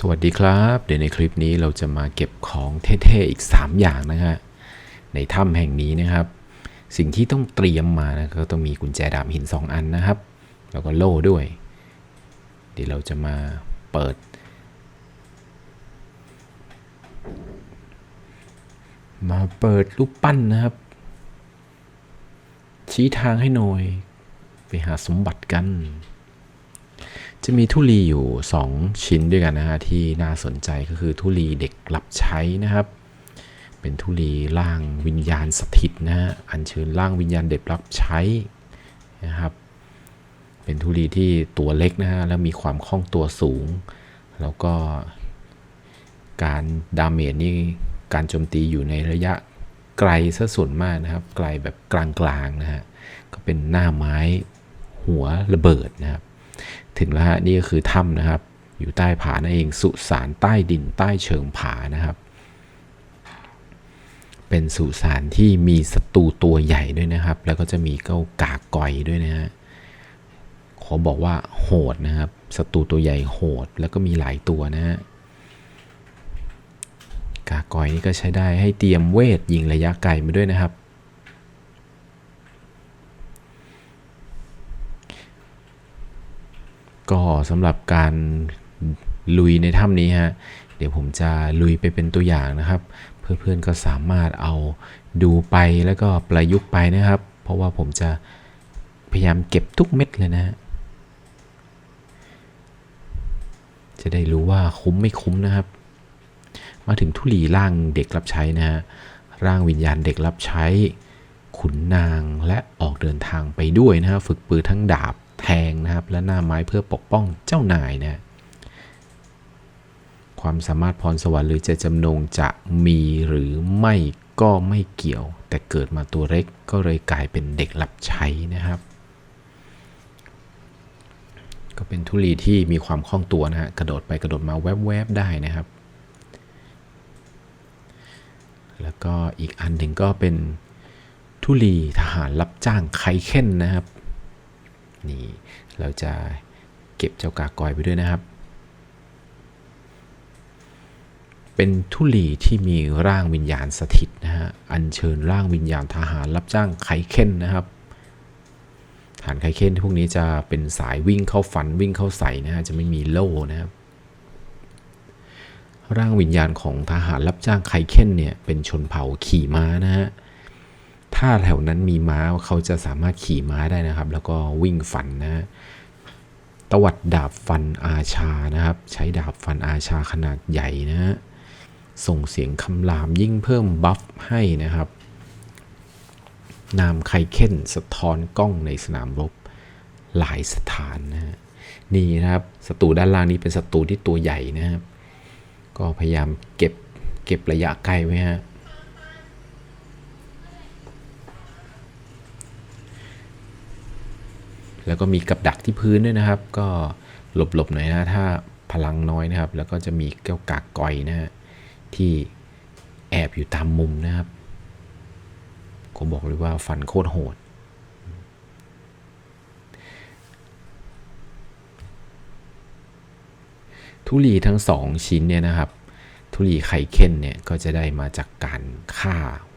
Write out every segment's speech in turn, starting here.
สวัสดีครับ เดี๋ยวในคลิปนี้เราจะมาเก็บของเท่ๆอีก 3 อย่างนะฮะในถ้ำแห่งนี้นะครับ สิ่งที่ต้องเตรียมมานะก็ต้องมีกุญแจดาบหิน 2 อันนะครับ แล้วก็โล่ด้วย เดี๋ยวเราจะมาเปิด มาเปิดรูปปั้นนะครับ ชี้ทางให้หน่อย ไปหาสมบัติกัน จะมีทุลีอยู่ 2 ชิ้นด้วยกันนะฮะที่น่าสนใจก็คือทุลีเด็กรับใช้นะครับ เป็นทุลีร่างวิญญาณสถิตนะฮะอัญเชิญร่างวิญญาณเด็กรับใช้นะครับ เป็นทุลีที่ตัวเล็กนะฮะแล้วมีความคล่องตัวสูง แล้วก็การดาเมจนี่การโจมตีอยู่ในระยะไกลซะส่วนมากนะครับ ไกลแบบกลางๆนะฮะก็เป็นหน้าไม้หัวระเบิดนะครับ ถึงแล้วฮะนี่ก็คือถ้ำนะครับ อยู่ใต้ผานั่นเองสุสานใต้ดินใต้เชิงผานะครับ เป็นสุสานที่มีศัตรูตัวใหญ่ด้วยนะครับ แล้วก็จะมีเก้ากากอยด้วยนะฮะขอบอกว่าโหดนะครับศัตรูตัวใหญ่โหดแล้วก็มีหลายตัวนะฮะกากอยนี่ก็ใช้ได้ให้เตรียมเวทยิงระยะไกลมาด้วยนะครับ ก็สำหรับการลุยในถ้ำนี้ฮะ เดี๋ยวผมจะลุยไปเป็นตัวอย่างนะครับ เพื่อนๆก็สามารถเอาดูไปแล้วก็ประยุกต์ไปนะครับ เพราะว่าผมจะพยายามเก็บทุกเม็ดเลยนะฮะจะได้รู้ว่าคุ้มไม่คุ้มนะครับ มาถึงทุลีร่างเด็กรับใช้นะฮะ ร่างวิญญาณเด็กรับใช้ ขุนนางและออกเดินทางไปด้วยนะฮะ ฝึกปืนทั้งดาบ แทงนะครับ และหน้าไม้เพื่อปกป้องเจ้านายนะความสามารถพรสวรรค์หรือจตจำนงจะมีหรือไม่ก็ไม่เกี่ยว แต่เกิดมาตัวเล็กก็เลยกลายเป็นเด็กรับใช้นะครับ ก็เป็นทุลีที่มีความคล่องตัวนะฮะกระโดดไปกระโดดมาแวบๆได้นะครับ แล้วก็อีกอันหนึ่งก็เป็นทุลีทหารรับจ้างไคเค้นนะครับ นี่เราจะเก็บเจ้ากากอยไปด้วยนะครับ เป็นทุลีที่มีร่างวิญญาณสถิตนะฮะ อัญเชิญร่างวิญญาณทหารรับจ้างไคเค้นนะครับทหารไคเค้นพวกนี้จะเป็นสายวิ่งเข้าฟันวิ่งเข้าใส่นะฮะ จะไม่มีโล่นะครับร่างวิญญาณของทหารรับจ้างไคเค้นเนี่ยเป็นชนเผ่าขี่ม้านะฮะ ถ้าแถวนั้นมีม้าเขาจะสามารถขี่ม้าได้นะครับ แล้วก็วิ่งฟันนะตวัดดาบฟันอาชานะครับ ใช้ดาบฟันอาชาขนาดใหญ่นะฮะส่งเสียงคำรามยิ่งเพิ่มบัฟให้นะครับ นามไคเค้นสะท้อนกล้องในสนามรบหลายสถานนะฮะนี่นะครับศัตรูด้านล่างนี้เป็นศัตรูที่ตัวใหญ่นะครับ ก็พยายามเก็บเก็บระยะไกลไว้ฮะ แล้วก็มีกับดักที่พื้นด้วยนะครับ ก็หลบๆหน่อยนะถ้าพลังน้อยนะครับ แล้วก็จะมีแก้วกากกอยนะฮะที่แอบอยู่ตามมุมนะครับก็บอกเลยว่าฟันโคตรโหด ทุลีทั้งสองชิ้นเนี่ยนะครับ ทุลีไข่เค้นเนี่ยก็จะได้มาจากการฆ่า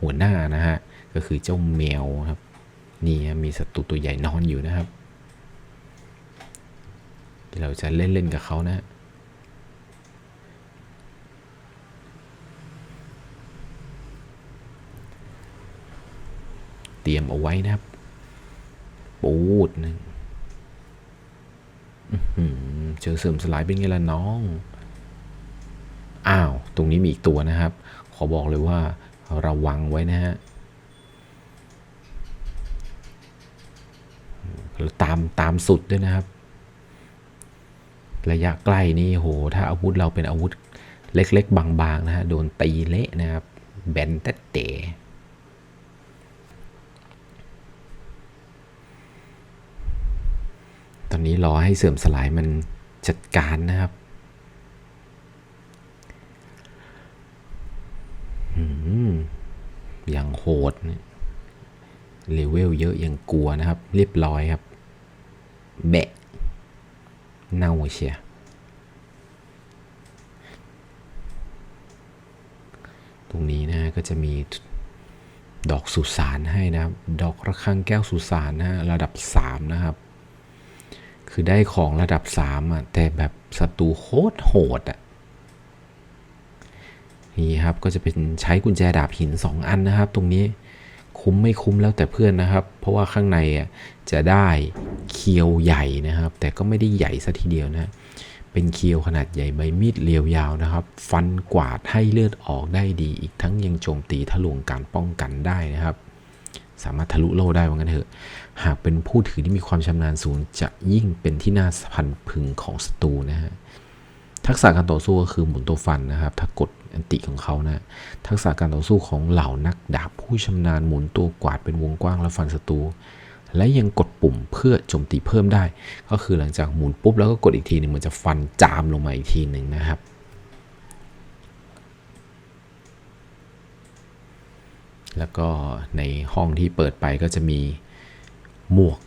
หัวหน้านะฮะ ก็คือเจ้าแมวครับ นี่มีศัตรูตัวใหญ่นอนอยู่นะครับ เราจะเล่นๆกับเขานะเตรียมเอาไว้นะครับ ปูดหนะเจอเสริมสลายเป็นไงล่ะน้อง อ้าว ตรงนี้มีอีกตัวนะครับ ขอบอกเลยว่าระวังไว้นะฮะตามตามสุดด้วยนะครับ ระยะใกล้นี่โห ถ้าอาวุธเราเป็นอาวุธเล็กๆ บางๆนะฮะ โดนตีเละนะครับ แบนแต่เตะตอนนี้รอให้เสื่อมสลายมันจัดการนะครับอย่างโหดเลเวลเยอะยังกลัวนะครับ เรียบร้อยครับ แบะ เน่เชียตรงนี้นะก็จะมีดอกสุสานให้นะครับ ดอกระฆังแก้วสุสานนะระดับ 3 นะครับ คือได้ของระดับ 3 อะ แต่แบบศัตรูโคตรโหดอะนี่ครับก็จะเป็นใช้กุญแจดาบหิน 2 อันนะครับ ตรงนี้ คุ้มไม่คุ้มแล้วแต่เพื่อนนะครับ เพราะว่าข้างในอะจะได้เคียวใหญ่นะครับ แต่ก็ไม่ได้ใหญ่ซะทีเดียวนะ เป็นเคียวขนาดใหญ่ใบมีดเรียวยาวนะครับ ฟันกวาดให้เลือดออกได้ดี อีกทั้งยังโจมตีทะลวงการป้องกันได้นะครับ สามารถทะลุโล่ได้ว่างั้นเถอะ หากเป็นผู้ถือที่มีความชำนาญสูงจะยิ่งเป็นที่น่าพันพึงของศัตรูนะฮะทักษะการต่อสู้ก็คือหมุนตัวฟันนะครับ ถ้ากด อันติของเขานะทักษะการต่อสู้ของเหล่านักดาบผู้ชำนาญหมุนตัวกวาดเป็นวงกว้างแล้วฟันศัตรูและยังกดปุ่มเพื่อโจมตีเพิ่มได้ ก็คือหลังจากหมุนปุ๊บแล้วก็กดอีกทีหนึ่งมันจะฟันจามลงมาอีกทีหนึ่งนะครับแล้วก็ในห้องที่เปิดไปก็จะมีหมวก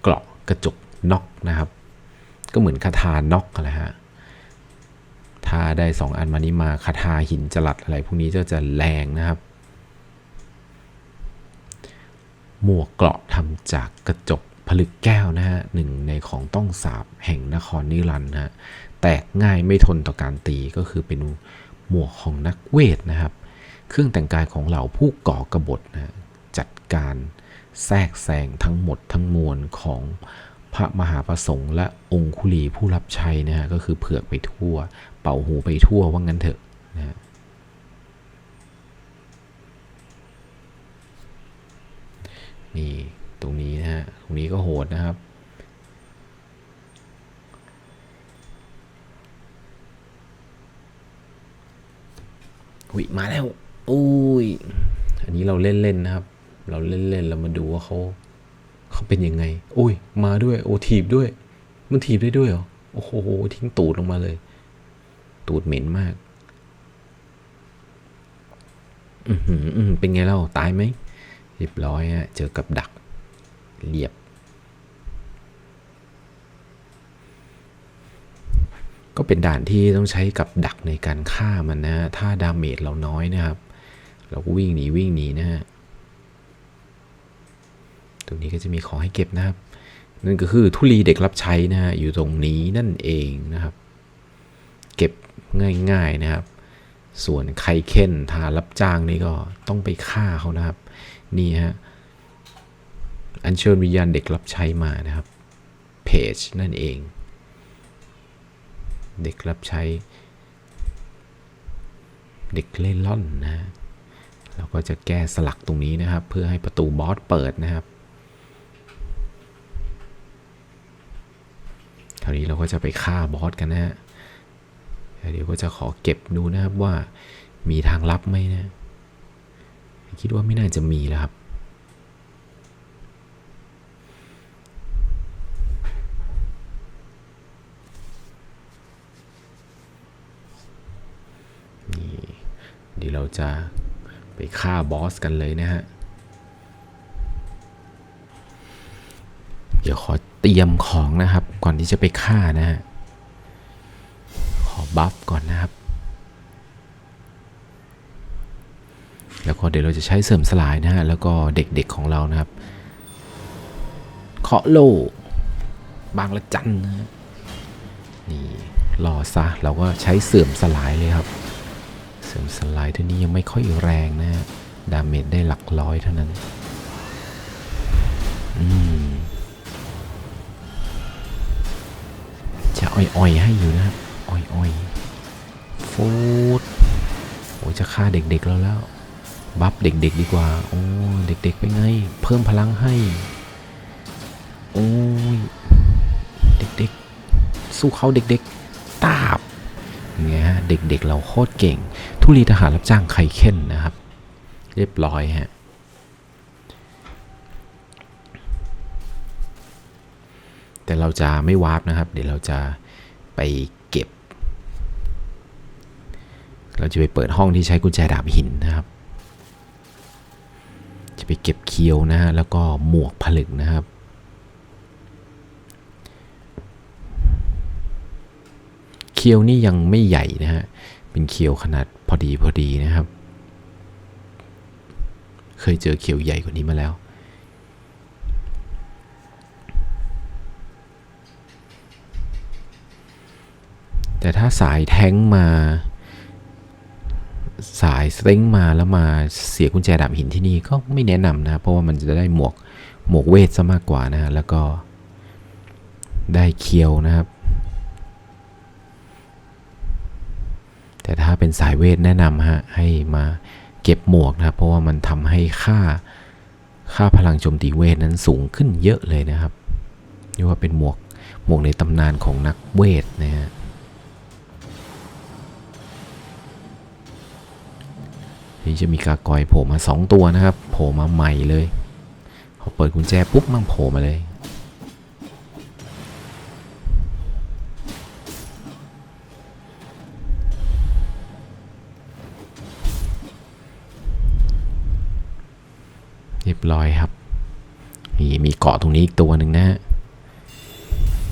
เกราะกระจกน็อกนะครับ ก็เหมือนคาถาน็อกอะไรฮะ ถ้าได้ 2 อันมานี้มาคาถาหินจลัดอะไรพวกนี้ก็จะแรงนะครับ หมวกเกราะทำจากกระจกผลึกแก้วนะฮะหนึ่งในของต้องสาบแห่งนครนิรันดร์นะฮะแตกง่ายไม่ทนต่อการตีก็คือเป็นหมวกของนักเวทนะครับ เครื่องแต่งกายของเหล่าผู้ก่อกบฏนะจัดการแทรกแซงทั้งหมดทั้งมวลของพระมหาประสงค์และองคุลีผู้รับใช้นะฮะก็คือเผือกไปทั่ว เป่าหูไปทั่วว่างั้นเถอะนะฮะนี่ตรงนี้นะฮะ ตรงนี้ก็โหดนะครับวิมาแล้ว อุ้ย อันนี้เราเล่นๆนะครับ เราเล่นๆเรามาดูว่าเขาเขาเป็นยังไง อุ้ย มาด้วย โอ้ถีบด้วย มันถีบได้ด้วยเหรอ โอ้โห ทิ้งตูดลงมาเลย ตูดเหม็นมาก อือหืออือเป็นไงเล่า ตายไหมเรียบร้อยฮะ เจอกับดัก เรียบ ก็เป็นด่านที่ต้องใช้กับดักในการฆ่ามันนะฮะ ถ้าดาเมจเราน้อยนะครับ เราก็วิ่งหนีวิ่งหนีนะฮะ ตรงนี้ก็จะมีของให้เก็บนะครับ นั่นก็คือทุลีเด็กรับใช้นะฮะ อยู่ตรงนี้นั่นเองนะครับ เก็บ ง่ายๆนะครับ ส่วนใครเค้นทารับจ้างนี่ก็ต้องไปฆ่าเขานะครับ นี่ฮะ อัญเชิญวิญญาณเด็กรับใช้มานะครับ เพจนั่นเอง เด็กรับใช้ เด็กเล่ร่อนนะฮะเราก็จะแก้สลักตรงนี้นะครับ เพื่อให้ประตูบอสเปิดนะครับคราวนี้เราก็จะไปฆ่าบอสกันนะฮะ เดี๋ยวก็จะขอเก็บดูนะครับว่ามีทางลับไหมนะ คิดว่าไม่น่าจะมีแล้วครับ นี่เดี๋ยวเราจะไปฆ่าบอสกันเลยนะฮะ เดี๋ยวขอเตรียมของนะครับ ก่อนที่จะไปฆ่านะฮะ บัฟก่อนนะครับ แล้วก็เดี๋ยวเราจะใช้เสริมสลายนะฮะ แล้วก็เด็กๆของเรานะครับ เคาะโลบางละจันนะฮะนี่รอซะ เราก็ใช้เสื่อมสลายเลยครับ เสริมสลายเท่นี้ยังไม่ค่อยแรงนะฮะดาเมจได้หลักร้อยเท่านั้น อืมจะอ่อยๆให้อยู่นะครับ อ่อยๆฟูดโอ้ยจะฆ่าเด็กๆแล้วแล้ว บัฟเด็กๆดีกว่า โอ้เด็กๆไปไง เพิ่มพลังให้ โอ้ย เด็กๆ สู้เขาเด็กๆ ตาบอย่างเงี้ยฮะเด็กๆ เราโคตรเก่ง ทุลีทหารรับจ้างไข่เค้นนะครับ เรียบร้อยฮะแต่เราจะไม่วาร์ปนะครับ เดี๋ยวเราจะไป เราจะไปเปิดห้องที่ใช้กุญแจดาบหินนะครับ จะไปเก็บเคียวนะฮะแล้วก็หมวกผลึกนะครับ เคียวนี่ยังไม่ใหญ่นะฮะเป็นเคียวขนาดพอดีพอดีนะครับ เคยเจอเขียวใหญ่กว่านี้มาแล้วแต่ถ้าสายแท้งมา สายสเต็งมาแล้วมาเสียกุญแจดาบหินที่นี่ก็ไม่แนะนำนะเพราะว่ามันจะได้หมวกหมวกเวทซะมากกว่านะฮะแล้วก็ได้เคียวนะครับ แต่ถ้าเป็นสายเวทแนะนำฮะให้มาเก็บหมวกนะครับ เพราะว่ามันทำให้ค่าค่าพลังโจมตีเวทนั้นสูงขึ้นเยอะเลยนะครับเรียกว่าเป็นหมวกหมวกในตำนานของนักเวทนะฮะ นี่จะมีกากอยโผล่มา 2 ตัวนะครับ โผล่มาใหม่เลยพอเปิดกุญแจปุ๊บมันโผล่มาเลย เรียบร้อยครับนี่มีเกาะตรงนี้อีกตัวหนึ่งนะฮะ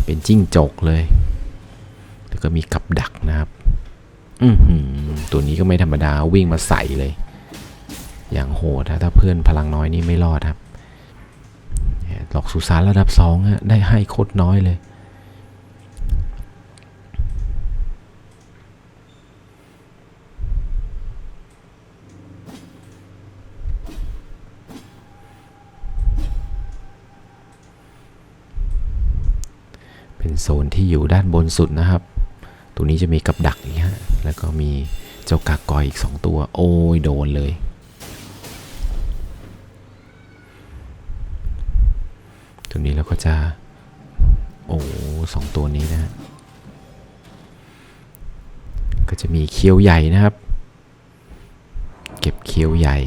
เป็นจิ้งจกเลย แล้วก็มีกับดักนะครับ อืตัวนี้ก็ไม่ธรรมดาวิ่งมาใส่เลย อย่างโหดนะถ้าเพื่อนพลังน้อยนี่ไม่รอดครับหลอกสุสานระดับสองฮะได้ให้โคตรน้อยเลย เป็นโซนที่อยู่ด้านบนสุดนะครับ ตรงนี้จะมีกับดักอีกฮะแล้วก็มีเจ้ากากอยอีก 2 ตัว โอ้ยโดนเลยตรงนี้เราก็จะ โอ้สองตัวนี้นะฮะก็จะมีเคี้ยวใหญ่นะครับ เก็บเคี้ยวใหญ่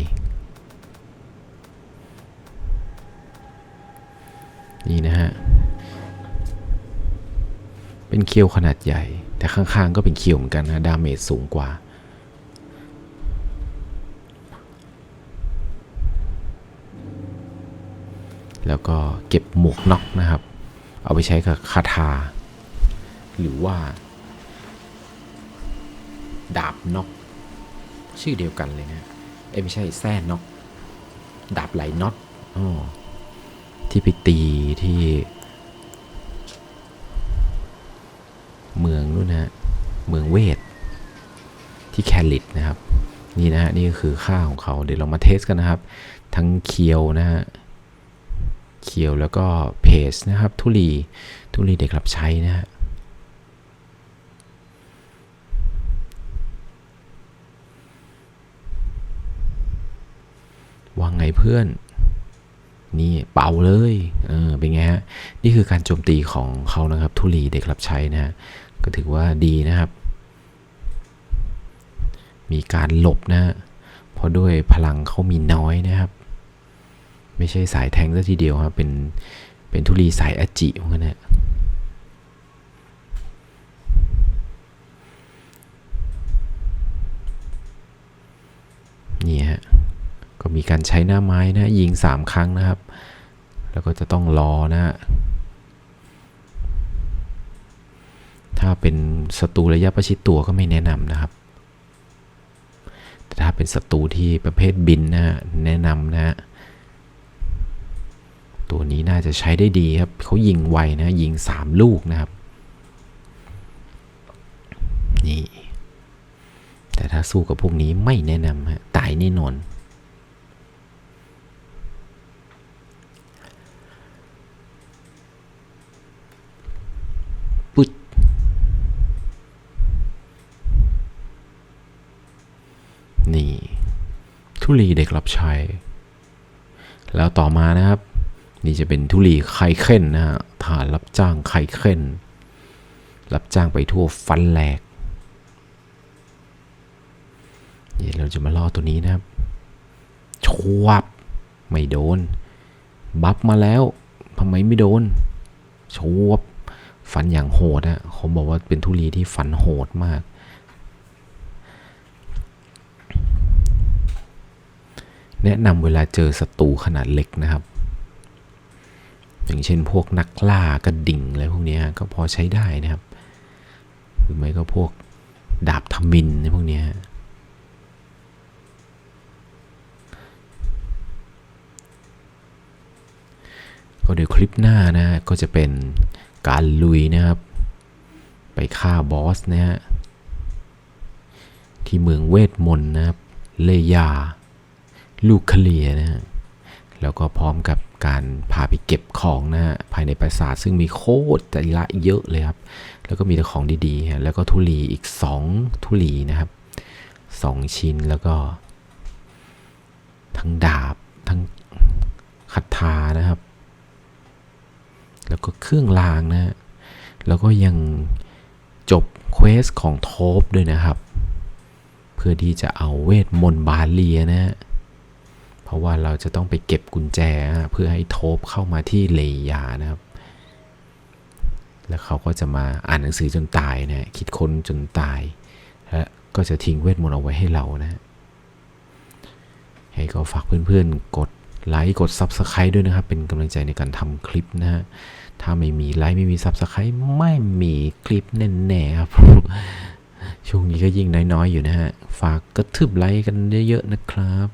นี่นะฮะ เป็นเคียวขนาดใหญ่ แต่ข้างๆก็เป็นเคียวเหมือนกันนะดาเมจสูงกว่า แล้วก็เก็บหมวกน็อกนะครับ เอาไปใช้กับคาถาหรือว่า ดาบน็อก ชื่อเดียวกันเลยนะเอ้ไม่ใช่แส้น็อก ดาบไหลน็อตอ๋อที่ไปตีที่ เมืองนู่นนะฮะ เมืองเวทที่แคลิดนะครับ นี่นะฮะนี่ก็คือค่าของเขาเดี๋ยวเรามาเทสกันนะครับ ทั้งเคียวนะฮะเคียวแล้วก็เพจนะครับ ทุลีทุลีเด็กรับใช้นะฮะว่าไงเพื่อน นี่เป่าเลย เออเป็นไงฮะ นี่คือการโจมตีของเขานะครับ ทุลีเด็กรับใช้นะฮะ ก็ถือว่าดีนะครับ มีการหลบนะฮะเพราะด้วยพลังเขามีน้อยนะครับ ไม่ใช่สายแทงซะทีเดียวครับเป็นเป็นทุลีสายอจิเหมือนกันนะนี่ฮะ ก็มีการใช้หน้าไม้นะยิง 3 ครั้งนะครับ แล้วก็จะต้องรอนะฮะ ถ้า เป็นศัตรูระยะประชิดตัวก็ไม่แนะนำนะครับ แต่ถ้าเป็นศัตรูที่ประเภทบินนะฮะแนะนำนะฮะตัวนี้น่าจะใช้ได้ดีครับเขายิงไวนะยิง 3 ลูกนะครับนี่แต่ถ้าสู้กับพวกนี้ไม่แนะนำฮะตายแน่นอน ปึ๊ด นี่ ทุลีเด็กรับใช้ แล้วต่อมานะครับ นี่จะเป็นทุลีไคเค้นนะฮะฐานรับจ้างไคเค้นรับจ้างไปทั่วฟันแหลกนี่เราจะมาล่อตัวนี้นะครับชวบไม่โดน บัฟมาแล้วทำไมไม่โดนชวบฟันอย่างโหดอะเขาบอกว่าเป็นทุลีที่ฟันโหดมาก แนะนำเวลาเจอศัตรูขนาดเล็กนะครับ อย่างเช่นพวกนักล่ากระดิ่งอะไรพวกนี้ก็พอใช้ได้นะครับหรือไม่ก็พวกดาบทมินในพวกนี้ยเดี๋ยวคลิปหน้านะฮะก็จะเป็นการลุยนะครับ ไปฆ่าบอสนะฮะที่เมืองเวทมนต์นะครับเลยา ลูกเคลียนะฮะแล้วก็พร้อมกับการพาไปเก็บของนะฮะภายในปราสาทซึ่งมีโคตรแต่ละเยอะเลยครับ แล้วก็มีแต่ของดีๆฮะแล้วก็ทุลีอีก 2 ทุลีนะครับ 2 ชิ้นแล้วก็ ทั้งดาบทั้งคาถานะครับ แล้วก็เครื่องรางนะฮะแล้วก็ยังจบเควสของโทบด้วยนะครับ เพื่อที่จะเอาเวทมนต์บาเลียนะฮะ ราะว่าเราจะต้องไปเก็บกุญแจฮะเพื่อให้โทบเข้ามาที่เลยานะครับ แล้วเขาก็จะมาอ่านหนังสือจนตายนะฮะคิดค้นจนตายและก็จะทิ้งเวทมนต์เอาไว้ให้เรานะฮะให้ก็ฝากเพื่อนๆ กดไลค์กด Subscribe ด้วยนะครับ เป็นกำลังใจในการทำคลิปนะฮะถ้าไม่มีไลค์ไม่มี Subscribe ไม่มีคลิปแน่ๆครับช่วงนี้ก็ยิ่งน้อยๆอยู่นะฮะ ฝากกระทืบไลค์กันเยอะๆนะครับ